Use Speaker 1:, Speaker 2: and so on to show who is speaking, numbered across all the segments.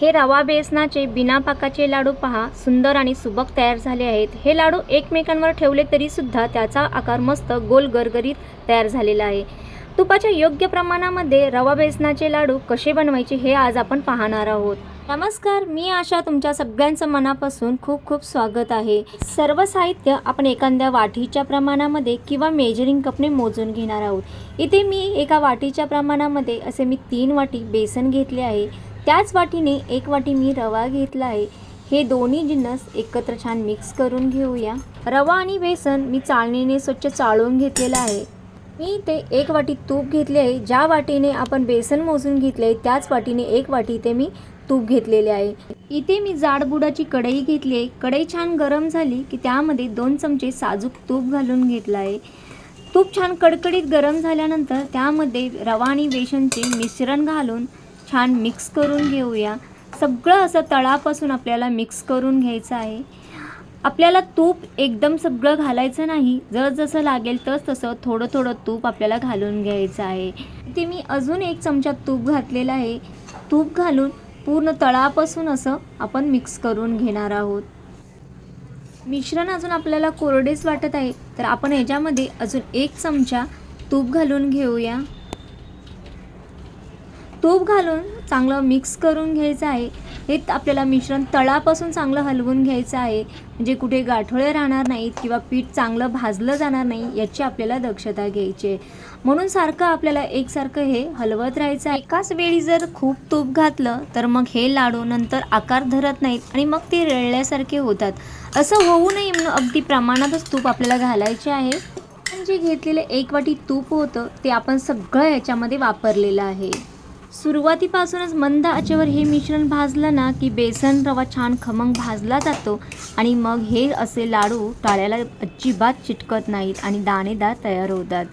Speaker 1: हे रवा बेसनाचे बिना पाकाचे लाडू पहा सुंदर आणि सुबक तयार झाले आहेत. हे लाडू एकमेकांवर ठेवले तरीसुद्धा त्याचा आकार मस्त गोल गरगरीत तयार झालेला आहे. तुपाच्या योग्य प्रमाणामध्ये रवा बेसनाचे लाडू कसे बनवायचे हे आज आपण पाहणार आहोत. नमस्कार मी आशा तुमच्या सगळ्यांचं मनापासून खूप खूप स्वागत आहे. सर्व साहित्य आपण एखाद्या वाटीच्या प्रमाणामध्ये किंवा मेजरिंग कपने मोजून घेणार आहोत. इथे मी एका वाटीच्या प्रमाणामध्ये असे मी तीन वाटी बेसन घेतले आहे. त्याच वाटीने एक वाटी मी रवा घेतला आहे. हे दोन्ही जिन्नस एकत्र छान मिक्स करून घेऊया. रवा आणि बेसन मी चाळणीने स्वच्छ चाळून घेतलेलं आहे. मी ते एक वाटी तूप घेतले आहे. ज्या वाटीने आपण बेसन मोजून घेतले आहे त्याच वाटीने एक वाटी ते मी तूप घेतलेले आहे. इथे मी जाडबुडाची कढई घेतली आहे. कढई छान गरम झाली की त्यामध्ये दोन चमचे साजूक तूप घालून घेतलं आहे. तूप छान कडकडीत गरम झाल्यानंतर त्यामध्ये रवा आणि बेसनचे मिश्रण घालून छान मिक्स करून घेऊया. सगळं असं तळापासून आपल्याला मिक्स करून घ्यायचं आहे. आपल्याला तूप एकदम सगळं घालायचं नाही. जसं लागेल तस तसं थोडं थोडं तूप आपल्याला घालून घ्यायचं आहे. इथे मी अजून एक चमचा तूप घातलेला आहे. तूप घालून पूर्ण तळापासून असं आपण मिक्स करून घेणार आहोत. मिश्रण अजून आपल्याला कोरडेच वाटत आहे. तर आपण याच्यामध्ये अजून एक चमचा तूप घालून घेऊया. तूप घालून चांगलं मिक्स करून घ्यायचं आहे. हे आपल्याला मिश्रण तळापासून चांगलं हलवून घ्यायचं आहे. म्हणजे कुठे गाठोळे राहणार नाहीत किंवा पीठ चांगलं भाजलं जाणार नाही याची आपल्याला दक्षता घ्यायची आहे. म्हणून सारखं आपल्याला एकसारखं हे हलवत राहायचं आहे. एकाच वेळी जर खूप तूप घातलं तर मग हे लाडू नंतर आकार धरत नाहीत आणि मग ते रेळल्यासारखे होतात. असं होऊ नये म्हणून अगदी प्रमाणातच तूप आपल्याला घालायचे आहे. जे घेतलेलं एक वाटी तूप होतं ते आपण सगळं याच्यामध्ये वापरलेलं आहे. सुरुवातीपासूनच मंद आचेवर हे मिश्रण भाजलं ना की बेसन रवा छान खमंग भाजला जातो आणि मग हे असे लाडू टाळ्याला अजिबात चिटकत नाहीत आणि दाणेदार तयार होतात.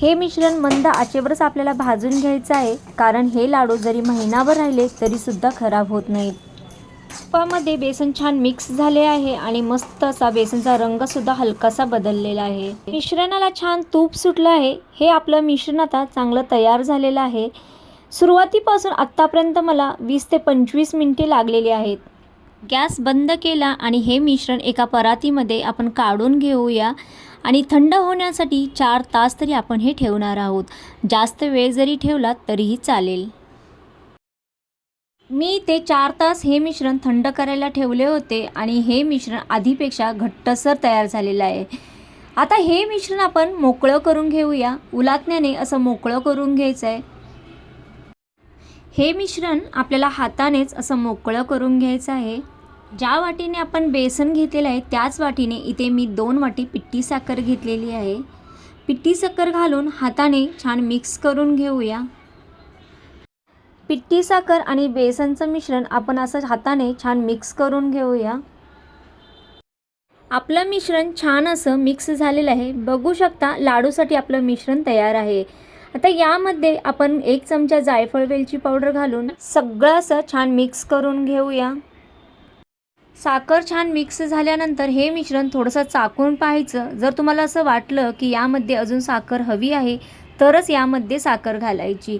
Speaker 1: हे मिश्रण मंद आचेवरच आपल्याला भाजून घ्यायचं आहे. कारण हे लाडू जरी महिनाभर राहिले तरीसुद्धा खराब होत नाहीत. तुपामध्ये बेसन छान मिक्स झाले आहे आणि मस्त असा बेसनचा रंगसुद्धा हलकासा बदललेला आहे. मिश्रणाला छान तूप सुटलं आहे. हे आपलं मिश्रण आता चांगलं तयार झालेलं आहे. सुरुवातीपासून आत्तापर्यंत मला वीस ते पंचवीस मिनटे लागलेली आहेत. गॅस बंद केला आणि हे मिश्रण एका परातीमध्ये आपण काढून घेऊया. आणि थंड होण्यासाठी चार तास तरी आपण हे ठेवणार आहोत. जास्त वेळ जरी ठेवला तरीही चालेल. मी ते चार तास हे मिश्रण थंड करायला ठेवले होते आणि हे मिश्रण आधीपेक्षा घट्टसर तयार झालेलं आहे. आता हे मिश्रण आपण मोकळं करून घेऊया. उलाटण्याने असं मोकळं करून घ्यायचं आहे हे मिश्रण आपल्याला हातानेच असं मोकळं करून घ्यायचं आहे. ज्या वाटीने आपण बेसन घेतलेलं आहे त्याच वाटीने इथे मी दोन वाटी पिट्टी साखर घेतलेली आहे. पिट्टी साखर घालून हाताने छान मिक्स करून घेऊया. पिट्टी साखर आणि बेसनचं मिश्रण आपण असं हाताने छान मिक्स करून घेऊया. आपलं मिश्रण छान असं मिक्स झालेलं आहे. बघू शकता लाडूसाठी आपलं मिश्रण तयार आहे. आता यामध्ये आपण एक चमचा जायफळ वेलची पावडर घालून सगळं असं छान मिक्स करून घेऊया. साखर छान मिक्स झाल्यानंतर हे मिश्रण थोडंसं चाकून पाहायचं. जर तुम्हाला असं वाटलं की यामध्ये अजून साखर हवी आहे तरच यामध्ये साखर घालायची.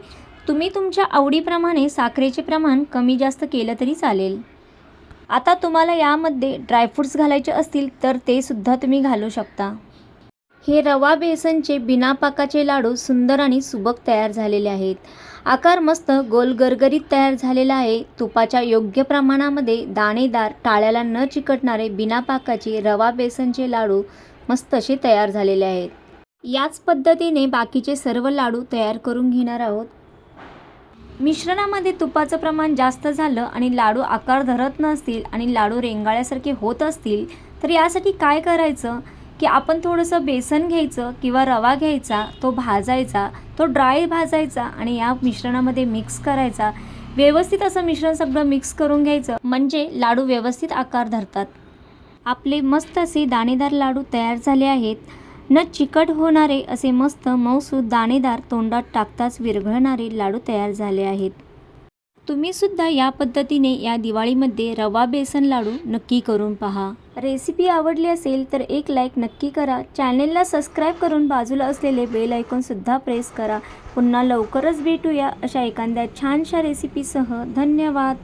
Speaker 1: तुम्ही तुमच्या आवडीप्रमाणे साखरेचे प्रमाण कमी जास्त केलं तरी चालेल. आता तुम्हाला यामध्ये ड्रायफ्रूट्स घालायचे असतील तर ते सुद्धा तुम्ही घालू शकता. हे रवा बेसनचे बिना पाकाचे लाडू सुंदर आणि सुबक तयार झालेले आहेत. आकार मस्त गोल गरगरीत तयार झालेला आहे. तुपाच्या योग्य प्रमाणामध्ये दाणेदार टाळ्याला न चिकटणारे बिना पाकाचे रवा बेसनचे लाडू मस्त असे तयार झालेले आहेत. याच पद्धतीने बाकीचे सर्व लाडू तयार करून घेणार आहोत. मिश्रणामध्ये तुपाचं प्रमाण जास्त झालं आणि लाडू आकार धरत नसतील आणि लाडू रेंगाळ्यासारखे होत असतील तर यासाठी काय करायचं? की आपण थोडंसं बेसन घ्यायचं किंवा रवा घ्यायचा तो भाजायचा तो ड्राय भाजायचा आणि या मिश्रणामध्ये मिक्स करायचा. व्यवस्थित असं मिश्रण सगळं मिक्स करून घ्यायचं. म्हणजे लाडू व्यवस्थित आकार धरतात. आपले मस्त असे दाणेदार लाडू तयार झाले आहेत. न चिकट होणारे असे मस्त मऊसूद दाणेदार तोंडात टाकताच विरघळणारे लाडू तयार झाले आहेत. तुम्ही सुद्धा या पद्धतीने या दिवाळीमध्ये रवा बेसन लाडू नक्की करून पहा. रेसिपी आवडली असेल तर एक लाईक नक्की करा. चॅनेलला सबस्क्राईब करून बाजूला असलेले बेल ऐकूनसुद्धा प्रेस करा. पुन्हा लवकरच भेटूया अशा एखाद्या छानशा रेसिपीसह. धन्यवाद.